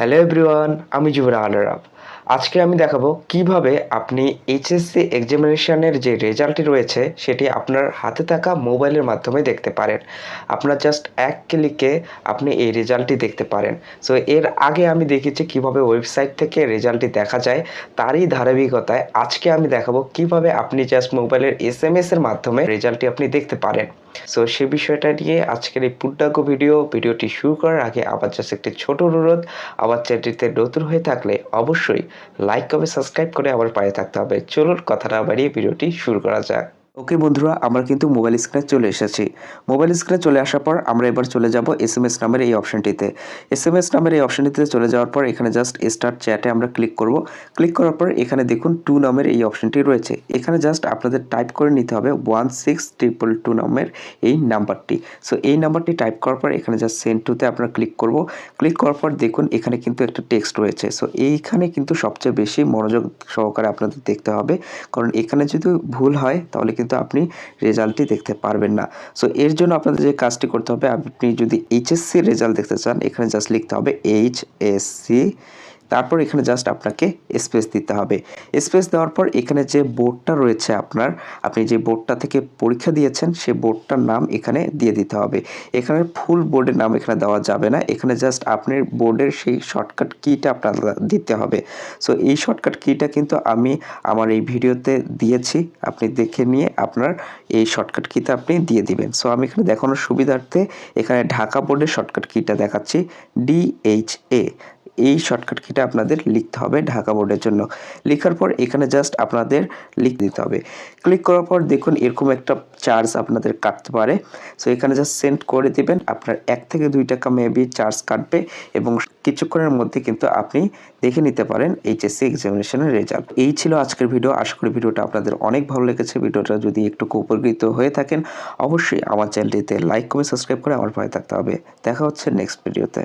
Hello everyone, আমি জুবরা আলারাব। আজকে আমি দেখাবো কীভাবে আপনি এইচএসসি এক্সামিনেশনের যে রেজাল্টটি রয়েছে, সেটি আপনার হাতে থাকা মোবাইলের মাধ্যমে দেখতে পারেন। আপনার জাস্ট এক ক্লিকে আপনি এই রেজাল্টটি দেখতে পারেন। সো এর আগে আমি দেখেছি কীভাবে ওয়েবসাইট থেকে রেজাল্টটি দেখা যায়, তারই ধারাবাহিকতায় আজকে আমি দেখাবো কীভাবে আপনি জাস্ট মোবাইলের এস এর মাধ্যমে রেজাল্টটি আপনি দেখতে পারেন। সো সে বিষয়টা নিয়ে আজকের এই পূর্ণাঙ্গ ভিডিও, ভিডিওটি শুরু করার আগে আমার জাস্ট একটি ছোট অনুরোধ, আমার চ্যানেলটিতে নতুন হয়ে থাকলে অবশ্যই লাইক কবে সাবস্ক্রাইব করে আবার পায়ে থাকতে হবে। চলুন, কথা না বাড়িয়ে ভিডিওটি শুরু করা যাক। ওকে বন্ধুরা, আমরা কিন্তু মোবাইল স্ক্রিনে চলে এসেছি। মোবাইল স্ক্রিনে চলে আসার পর আমরা এবার চলে যাব এস এম এস নামের এই অপশনটিতে এস এম এস নামের এই অপশনটিতে চলে যাওয়ার পর এখানে জাস্ট স্টার্ট চ্যাটে আমরা ক্লিক করব। ক্লিক করার পর এখানে দেখুন টু নামের এই অপশনটি রয়েছে। এখানে জাস্ট আপনাদের টাইপ করে নিতে হবে ওয়ান সিক্স ট্রিপল টু নামের এই নাম্বারটি সো এই নাম্বারটি টাইপ করার পর এখানে জাস্ট সেন্ড টুতে আমরা ক্লিক করব। ক্লিক করার পর দেখুন এখানে কিন্তু একটা টেক্সট রয়েছে। সো এইখানে কিন্তু সবচেয়ে বেশি মনোযোগ সহকারে আপনাদের দেখতে হবে। কারণ এখানে যদি ভুল হয় তাহলে কিন্তু আপনি রেজাল্টটি দেখতে পারবেন না। সো এর জন্য আপনাদের যে কাজটি করতে হবে, আপনি যদি এইচএসসি রেজাল্ট দেখতে চান, এখানে জাস্ট লিখতে হবে এইচ এস সি তারপর এখানে জাস্ট আপনাকে স্পেস দিতে হবে। স্পেস দেওয়ার পর এখানে যে বোর্ডটা রয়েছে আপনার, আপনি যে বোর্ডটা থেকে পরীক্ষা দিয়েছেন, সেই বোর্ডটার নাম এখানে দিয়ে দিতে হবে। এখানে ফুল বোর্ডের নাম এখানে দেওয়া যাবে না। এখানে জাস্ট আপনার বোর্ডের সেই শর্টকাট কিটা আপনার দিতে হবে। সো এই শর্টকাট কিটা কিন্তু আমি আমার এই ভিডিওতে দিয়েছি। আপনি দেখে নিয়ে আপনার এই শর্টকাট কিটা আপনি দিয়ে দিবেন। সো আমি এখানে দেখানোর সুবিধার্থে এখানে ঢাকা বোর্ডের শর্টকাট কিটা দেখাচ্ছি। ডিএইচএ এই শর্টকাট কিটা আপনাদের লিখতে হবে ঢাকা বোর্ডের জন্য। লেখার পর এখানে জাস্ট আপনাদের লিখ দিতে হবে। ক্লিক করার পর দেখুন এরকম একটা চার্জ আপনাদের কাটতে পারে। সো এখানে জাস্ট সেন্ড করে দিবেন। আপনার এক থেকে দুই টাকা মেবি চার্জ কাটবে এবং কিছুক্ষণের মধ্যে কিন্তু আপনি দেখে নিতে পারেন এইচএসসি এক্সামিনেশনের রেজাল্ট এই ছিল আজকের ভিডিও আশা করি ভিডিওটা আপনাদের অনেক ভালো লেগেছে। ভিডিওটা যদি একটু উপকৃত হয়ে থাকেন, অবশ্যই আমার চ্যানেলটিতে লাইক কমেন্ট সাবস্ক্রাইব করে আমার পায়ে থাকতে হবে। দেখা হচ্ছে নেক্সট ভিডিওতে